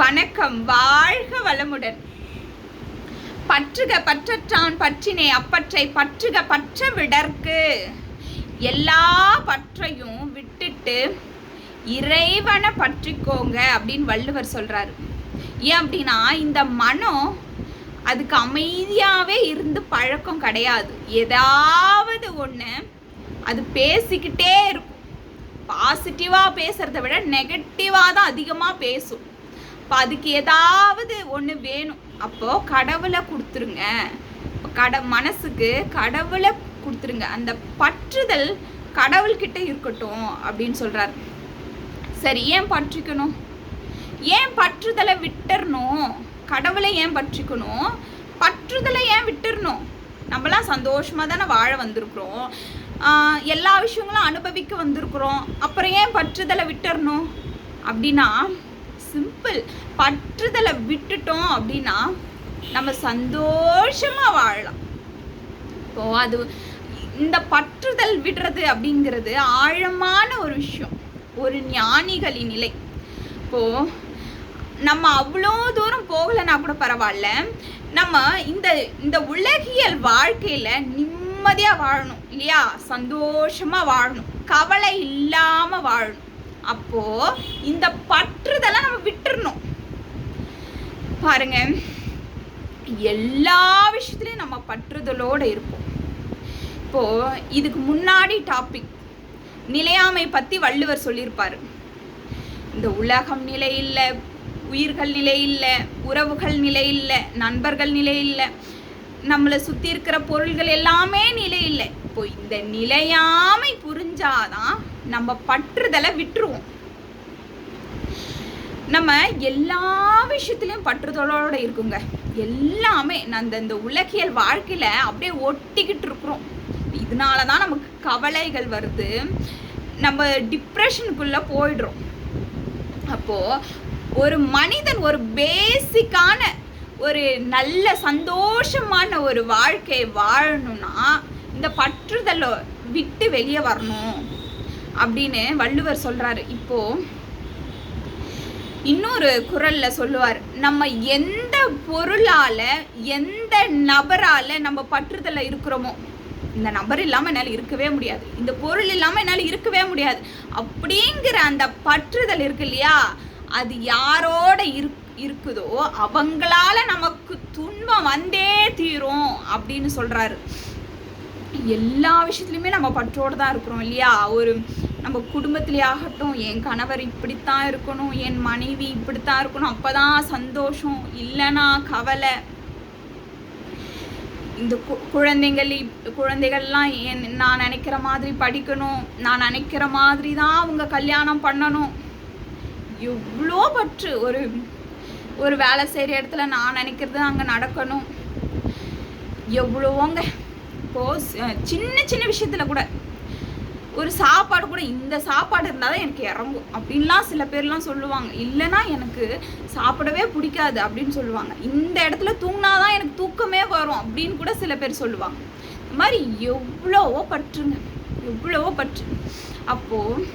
வணக்கம் வாழ்க வளமுடன். பற்றுக பற்றற்றான் பற்றினை அப்பற்றை பற்றுக பற்ற விடற்கு எல்லா பற்றையும் விட்டுட்டு இறைவனை பற்றிக்கோங்க அப்படின்னு வள்ளுவர் சொல்கிறாரு ஏன் அப்படின்னா இந்த மனம் அதுக்கு அமைதியாகவே இருந்து பழக்கம் கிடையாது. ஏதாவது ஒன்று அது பேசிக்கிட்டே இருக்கும். பாசிட்டிவாக பேசுகிறத விட நெகட்டிவாக தான் அதிகமாக பேசும். இப்போ அதுக்கு ஏதாவது ஒன்று வேணும். அப்போது கடவுளை கொடுத்துருங்க. கட மனசுக்கு கடவுளை கொடுத்துருங்க. அந்த பற்றுதல் கடவுள்கிட்ட இருக்கட்டும் அப்படின்னு சொல்கிறார் சரி ஏன் பற்றிக்கணும்? ஏன் பற்றுதலை விட்டுறணும்? கடவுளை ஏன் பற்றிக்கணும்? பற்றுதலை ஏன் விட்டுறணும்? நம்மளாம் சந்தோஷமாக தானே வாழ வந்திருக்கிறோம். எல்லா விஷயங்களும் அனுபவிக்க வந்திருக்கிறோம். அப்புறம் ஏன் பற்றுதலை விட்டுறணும்? அப்படின்னா சிம்பிள் பற்றுதலை விட்டுட்டோம் அப்படின்னா நம்ம சந்தோஷமா வாழலாம். இப்போ அது இந்த பற்றுதல் விடுறது அப்படிங்கிறது ஆழமான ஒரு விஷயம். ஒரு ஞானிகளின் நிலை. இப்போ நம்ம அவ்வளோ தூரம் போகலைன்னா கூட பரவாயில்ல. நம்ம இந்த இந்த உலகியல் வாழ்க்கையில நிம்மதியா வாழணும் இல்லையா? சந்தோஷமா வாழணும். கவலை இல்லாம வாழணும். அப்போ இந்த பற்றுதெல்லாம் நம்ம விட்டுறணும். பாருங்க எல்லா விஷயத்துலையும் நம்ம பற்றுதலோடு இருப்போம். இப்போ இதுக்கு முன்னாடி டாபிக் நிலையாமை பற்றி வள்ளுவர் சொல்லியிருப்பார். இந்த உலகம் நிலை இல்லை உயிர்கள் நிலை இல்லை உறவுகள் நிலை இல்லை நண்பர்கள் நிலை இல்லை நம்மளை சுற்றி இருக்கிற பொருள்கள் எல்லாமே நிலை இல்லை. இப்போ இந்த நிலையாமை புரிஞ்சாதான் நம்ம பற்றுதலை விட்டுருவோம். நம்ம எல்லா விஷயத்துலையும் பற்றுதலோட இருக்குங்க. எல்லாமே அந்த இந்த உலகியல் வாழ்க்கையில அப்படியே ஒட்டிக்கிட்டு இருக்கிறோம். இதனால தான் நமக்கு கவலைகள் வருது. நம்ம டிப்ரெஷனுக்குள்ள போயிடுறோம். அப்போ ஒரு மனிதன் ஒரு பேசிக்கான ஒரு நல்ல சந்தோஷமான ஒரு வாழ்க்கையை வாழணும்னா இந்த பற்றுதலை விட்டு வெளியே வரணும் அப்படின்னு வள்ளுவர் சொல்றாரு. இப்போ இன்னொரு குரல்ல சொல்லுவார் நம்ம எந்த பொருளால எந்த நபரால நம்ம பற்றுதல இருக்கிறோமோ இந்த நபர் இல்லாம என்னால் இருக்கவே முடியாது. இந்த பொருள் இல்லாம என்னால் இருக்கவே முடியாது. அப்படிங்கிற அந்த பற்றுதல் இருக்கு இல்லையா? அது யாரோட இருக் இருக்குதோ அவங்களால நமக்கு துன்பம் வந்தே தீரும் அப்படின்னு சொல்றாரு. எல்லா விஷயத்துலையுமே நம்ம பற்றோடு தான் இருக்கிறோம் இல்லையா? ஒரு நம்ம குடும்பத்திலே ஆகட்டும் என் கணவர் இப்படித்தான் இருக்கணும் என் மனைவி இப்படித்தான் இருக்கணும் அப்பதான் சந்தோஷம் இல்லைன்னா கவலை. இந்த கு குழந்தைங்கள் இப்- குழந்தைகள்லாம் என் நான் நினைக்கிற மாதிரி படிக்கணும் நான் நினைக்கிற மாதிரி தான் அவங்க கல்யாணம் பண்ணணும். எவ்வளோ பற்று. ஒரு ஒரு வேலை செய்கிற இடத்துல நான் நினைக்கிறது அங்கே நடக்கணும். எவ்வளோங்க? இப்போது சின்ன சின்ன விஷயத்தில் கூட ஒரு சாப்பாடு கூட இந்த சாப்பாடு இருந்தால் தான் எனக்கு இறங்கும். அப்படின்லாம் சில பேர்லாம் சொல்லுவாங்க. இல்லைன்னா எனக்கு சாப்பிடவே பிடிக்காது அப்படின்னு சொல்லுவாங்க. இந்த இடத்துல தூங்கினா தான் எனக்கு தூக்கமே வரும் அப்படின்னு கூட சில பேர் சொல்லுவாங்க. இந்த மாதிரி எவ்வளவோ பற்றுங்க. எவ்வளவோ பற்று. அப்போது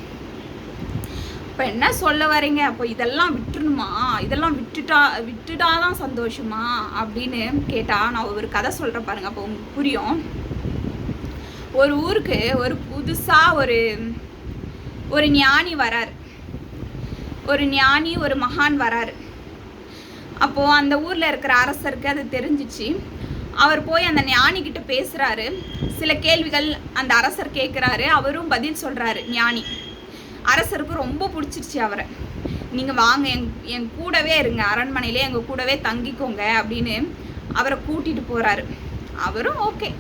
இப்போ என்ன சொல்ல வரீங்க? அப்போ இதெல்லாம் விட்டுருணுமா? இதெல்லாம் விட்டுட்டா விட்டுட்டா தான் சந்தோஷமா? அப்படின்னு கேட்டால் நான் ஒரு கதை சொல்கிறேன் பாருங்க. அப்போ உங்களுக்கு புரியும். ஒரு ஊருக்கு ஒரு புதுசாக ஒரு ஒரு ஞானி வரார். ஒரு ஞானி ஒரு மகான் வராரு. அப்போது அந்த ஊரில் இருக்கிற அரசருக்கு அது தெரிஞ்சிச்சு. அவர் போய் அந்த ஞானிக்கிட்ட பேசுகிறாரு சில கேள்விகள் அந்த அரசர் கேட்குறாரு அவரும் பதில் சொல்கிறாரு ஞானி. அரசருக்கு ரொம்ப பிடிச்சிருச்சு அவரை. நீங்கள் வாங்க எங் என் கூடவே இருங்க அரண்மனையிலே எங்கள் கூடவே தங்கிக்கோங்க அப்படின்னு அவரை கூட்டிகிட்டு போகிறாரு அவரும் ஓகே.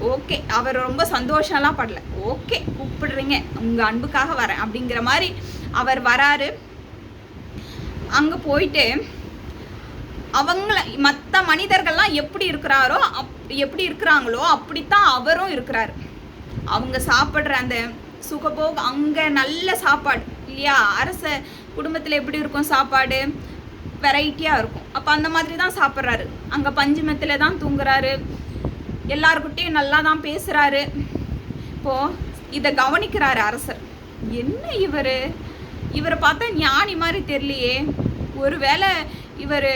ஓகே. அவர் ரொம்ப சந்தோஷம்லாம் படல. ஓகே கூப்பிடுறீங்க. உங்கள் அன்புக்காக வரேன். அப்படிங்கிற மாதிரி அவர் வராரு. அங்கே போயிட்டு அவங்கள மற்ற மனிதர்கள்லாம் எப்படி இருக்கிறாரோ அப் எப்படி இருக்கிறாங்களோ அப்படித்தான் அவரும் இருக்கிறாரு. அவங்க சாப்பிட்ற அந்த சுகபோக் அங்கே நல்ல சாப்பாடு இல்லையா? அரச குடும்பத்தில் எப்படி இருக்கும் சாப்பாடு? வெரைட்டியாக இருக்கும். அப்போ அந்த மாதிரி தான் சாப்பிட்றாரு. அங்கே பஞ்சமத்தில் தான் தூங்குறாரு. எல்லாருக்கிட்டையும் நல்லா தான் பேசுகிறாரு இப்போது இதை கவனிக்கிறாரு அரசர். என்ன இவர்? இவரை பார்த்தா ஞானி மாதிரி தெரியலையே. ஒருவேளை இவர்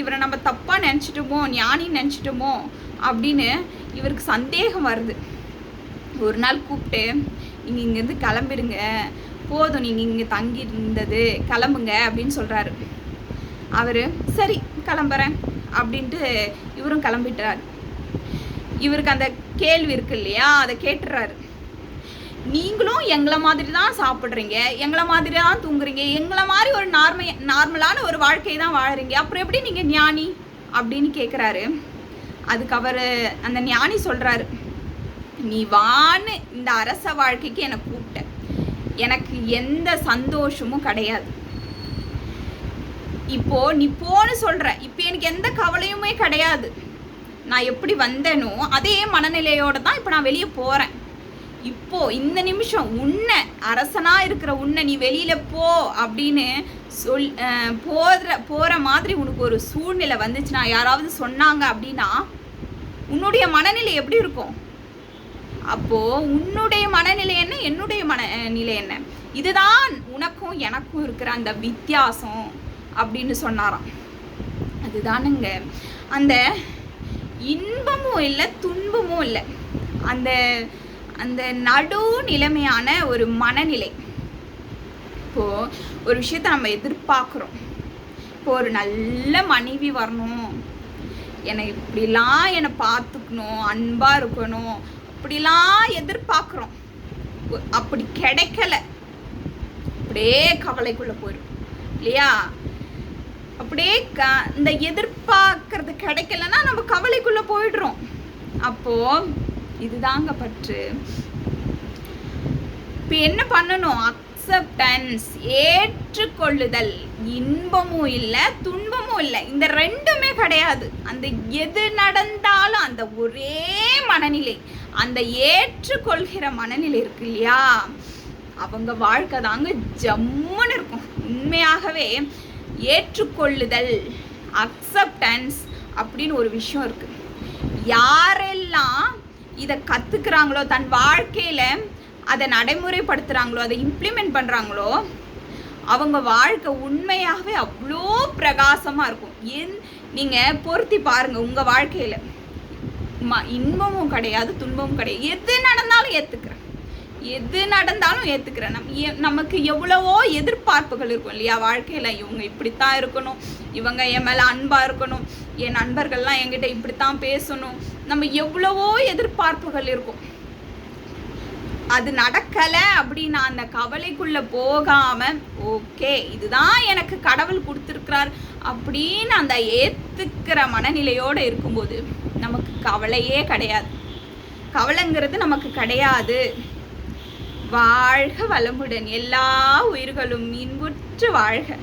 இவரை நம்ம தப்பாக நினச்சிட்டோமோ ஞானி நினச்சிட்டோமோ அப்படின்னு இவருக்கு சந்தேகம் வருது. ஒரு நாள் கூப்பிட்டு நீங்கள் இங்கேருந்து கிளம்பிடுங்க போதும் நீங்கள் இங்கே தங்கி இருந்தது கிளம்புங்க அப்படின்னு சொல்கிறாரு அவர் சரி கிளம்புறேன் அப்படின்ட்டு இவரும் கிளம்பிட்டுறாரு இவருக்கு அந்த கேள்வி இருக்கு இல்லையா? அதை கேட்டுறாரு. நீங்களும் எங்களை மாதிரி தான் சாப்பிட்றீங்க. எங்களை மாதிரி தான் தூங்குறீங்க. எங்களை மாதிரி ஒரு நார்ம நார்மலான ஒரு வாழ்க்கை தான் வாழுறீங்க. அப்புறம் எப்படி நீங்கள் ஞானி? அப்படின்னு கேட்குறாரு அதுக்கு அவர் அந்த ஞானி சொல்கிறாரு நீ வான்னு இந்த அரச வாழ்க்கைக்கு என்னை கூப்பிட்ட. எனக்கு எந்த சந்தோஷமும் கிடையாது. இப்போ நீ போன்னு சொல்ற. இப்போ எனக்கு எந்த கவலையுமே கிடையாது. நான் எப்படி வந்தேனோ அதே மனநிலையோட தான் இப்போ நான் வெளியே போகிறேன் இப்போ இந்த நிமிஷம் உன்னை அரசனாக இருக்கிற உன்னை நீ வெளியில் போ அப்படின்னு சொல் போகிற போகிற மாதிரி உனக்கு ஒரு சூழ்நிலை வந்துச்சுன்னா யாராவது சொன்னாங்க அப்படின்னா உன்னுடைய மனநிலை எப்படி இருக்கும்? அப்போ உன்னுடைய மனநிலை என்ன? என்னுடைய மனநிலை என்ன? இதுதான் உனக்கும் எனக்கும் இருக்கிற அந்த வித்தியாசம் அப்படின்னு சொன்னாராம். அதுதானுங்க. அந்த இன்பமும் இல்லை துன்பமும் இல்லை. அந்த அந்த நடு நிலைமையான ஒரு மனநிலை. இப்போ ஒரு விஷயத்த நம்ம எதிர்பார்க்குறோம். இப்போ ஒரு நல்ல மனைவி வரணும். என்னை இப்படிலாம் என்னை பார்த்துக்கணும் அன்பாக இருக்கணும். அப்படிலாம் எதிர்பார்க்குறோம். அப்படி கிடைக்கல. அப்படியே கவலைக்குள்ளே போயிடும் இல்லையா? அப்படியே க இந்த எதிர்பார்க்கறது கிடைக்கலன்னா நம்ம கவலைக்குள்ளே போயிடுறோம். அப்போ இதுதாங்க பற்று. இப்போ என்ன பண்ணணும்? அக்செப்டன்ஸ் ஏற்றுக்கொள்ளுதல். இன்பமும் இல்லை துன்பமும் இல்லை. இந்த ரெண்டுமே கிடையாது. அந்த எது நடந்தாலும் அந்த ஒரே மனநிலை. அந்த ஏற்றுக்கொள்கிற மனநிலை இருக்கு இல்லையா? அவங்க வாழ்க்கை தாங்க ஜம்முன்னு இருக்கும். உண்மையாகவே ஏற்றுக்கொள்ளுதல் அக்செப்டன்ஸ் அப்படின்னு ஒரு விஷயம் இருக்குது யாரெல்லாம் இதை கற்றுக்குறாங்களோ தன் வாழ்க்கையில் அதை நடைமுறைப்படுத்துகிறாங்களோ அதை இம்ப்ளிமெண்ட் பண்ணுறாங்களோ அவங்க வாழ்க்கை உண்மையாகவே அவ்வளோ பிரகாசமாக இருக்கும். என் நீங்கள் பொருத்தி பாருங்கள் உங்கள் வாழ்க்கையில். ம இன்பமும் கிடையாது துன்பமும் கிடையாது. எது நடந்தாலும் ஏற்றுக்கிறேன் எது நடந்தாலும் ஏற்றுக்கிறேன் நம் நமக்கு எவ்வளவோ எதிர்பார்ப்புகள் இருக்கும் இல்லையா? வாழ்க்கையில் இவங்க இப்படித்தான் இருக்கணும். இவங்க என் மேலே அன்பாக இருக்கணும். என் நண்பர்கள்லாம் என்கிட்ட இப்படித்தான் பேசணும். நம்ம எவ்வளவோ எதிர்பார்ப்புகள் இருக்கும். அது நடக்கலை அப்படின்னு அந்த கவலைக்குள்ளே போகாமல் ஓகே இதுதான் எனக்கு கடவுள் கொடுத்துருக்கிறார் அப்படின்னு அந்த ஏற்றுக்கிற மனநிலையோடு இருக்கும்போது நமக்கு கவலையே கிடையாது. கவலைங்கிறது நமக்கு கிடையாது. வாழ்க வளமுடன். எல்லா உயிர்களும் இன்புற்று வாழ்க.